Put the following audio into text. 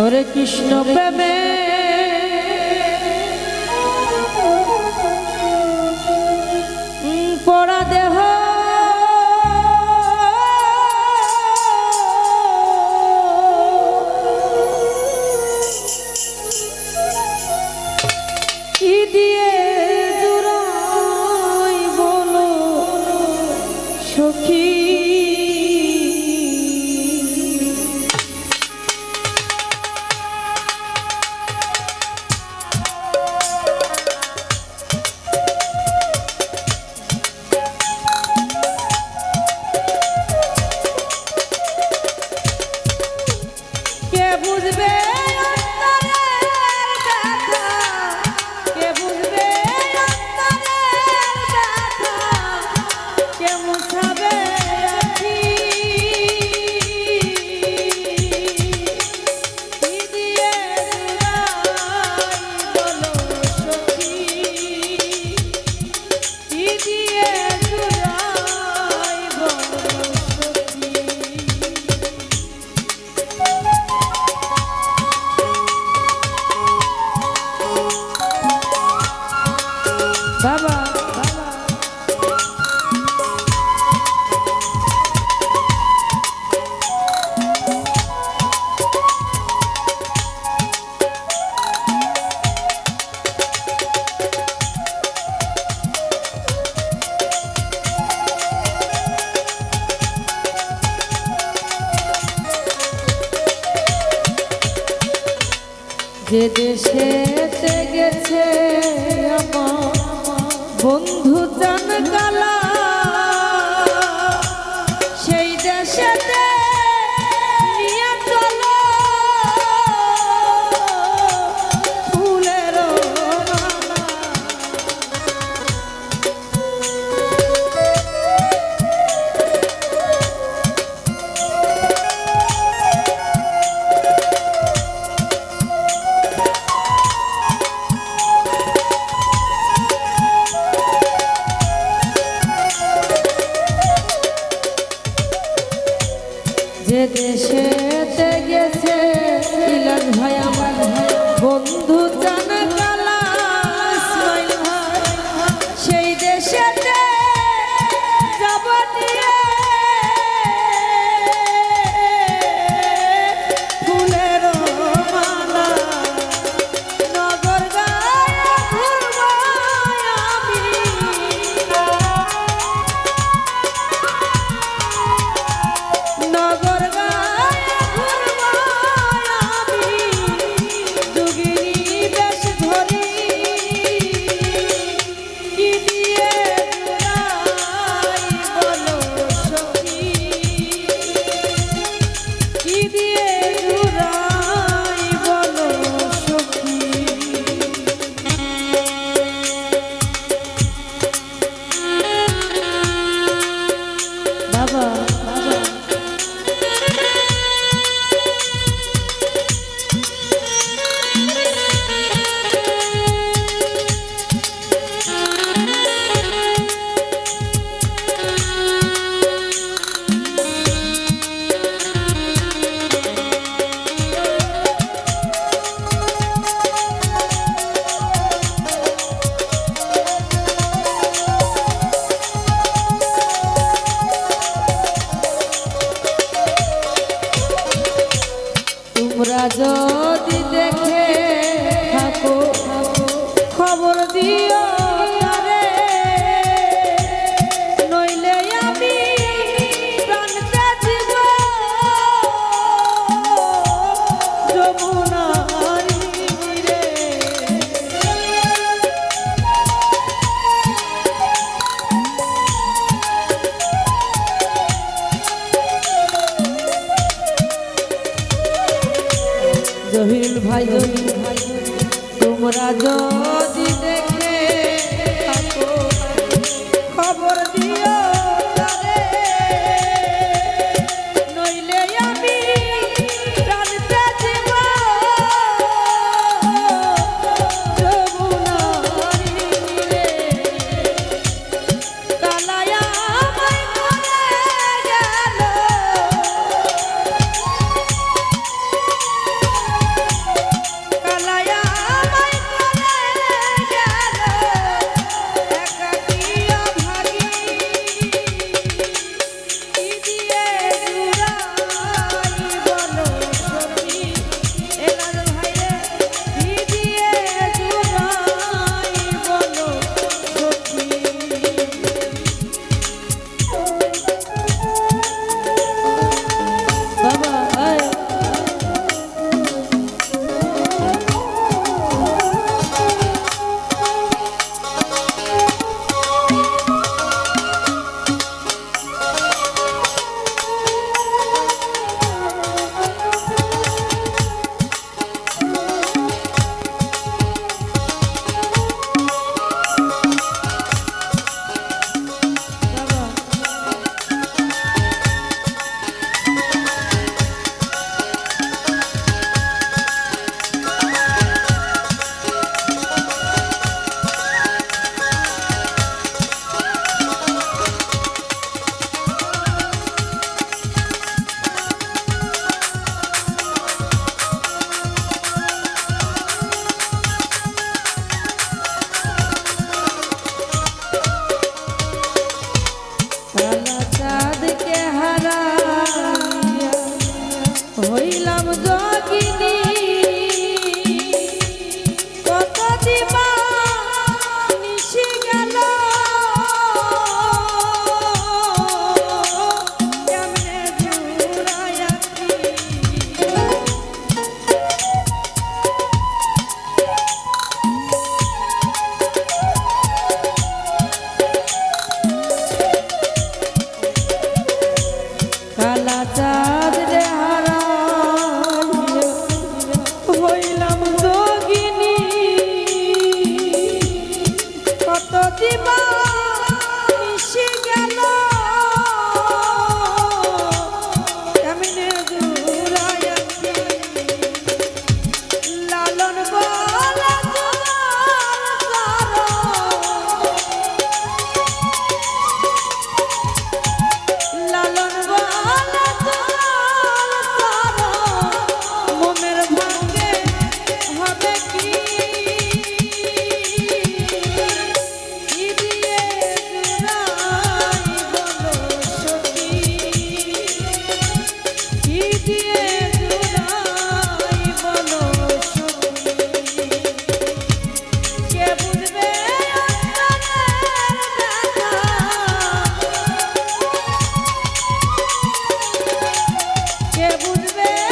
ওরে কৃষ্ণ প্রেমে বাবা যে দেশে গেছে বন্ধু জান গালা যে দেশে তোমরা যদি ভাই যদি তোমরা যদি দেখে খবর দিও লাচা হবে